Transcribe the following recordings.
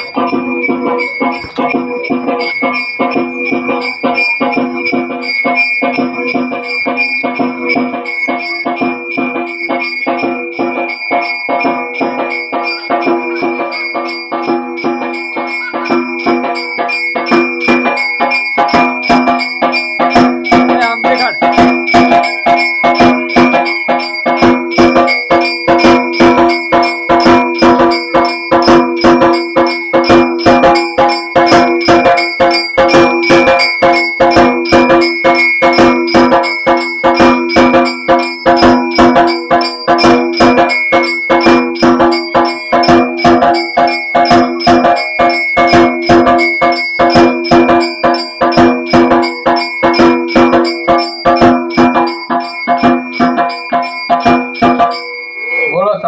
Thank you. બોલો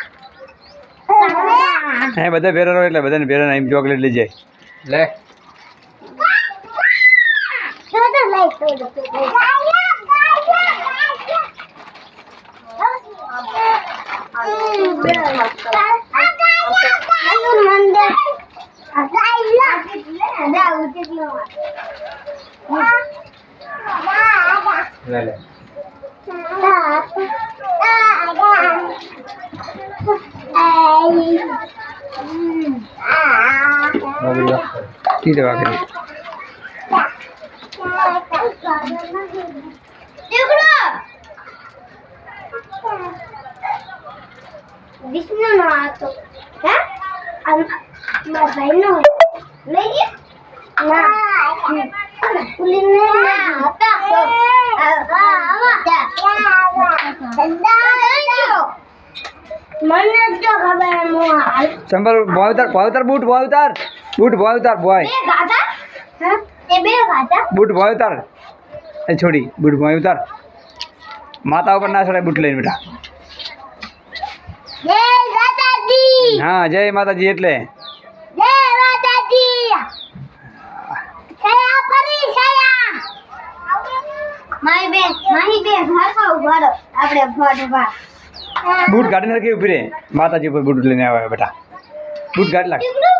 હે બધા ભેરા રહો એટલે બધાને ભેરા એમ ચોકલેટ લઈ જાય. લે. લે લે. नहीं दबा कर विष्णु ना तो है? मैं बहन हूँ। मेरी ना। पुलिस ने ना आता। तो संभल बहुत उतार बहुत उतार बूट बहुत उतार ઉતાર ભોય ઉતાર બૂટ ભોય ઉતાર બૂટ ભોય ઉતાર ભોય બે ગાધા હે એ બે ગાધા બૂટ ભોય ઉતાર એ છોડી બૂટ ભોય ઉતાર માતા ઉપર ના ચડાય બૂટ લઈને બેટા જય માતાજી હા જય માતાજી એટલે જય માતાજી સયા પરી સયા મારી બેન મારી બેન ભાગો ઉભારો આપણે ભટ ભા બૂટ ગાડી નાખી ઉભી રે માતાજી ઉપર બૂટ લઈને આવે બેટા બૂટ ગાડી લાગ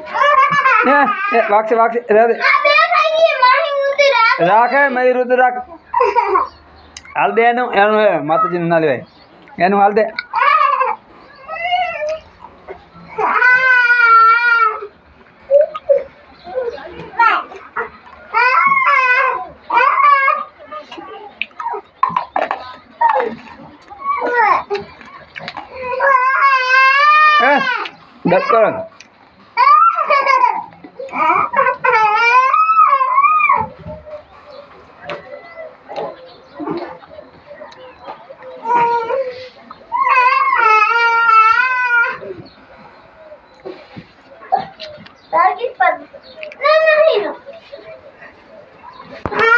வாக்ஸு வாக்ஸு ஏதாவது రాక మరి రుద్దు రాక వాళ్ళదే ఏను ఏను మత చిన్నది ఏను వాళ్ళదే డెక్కడం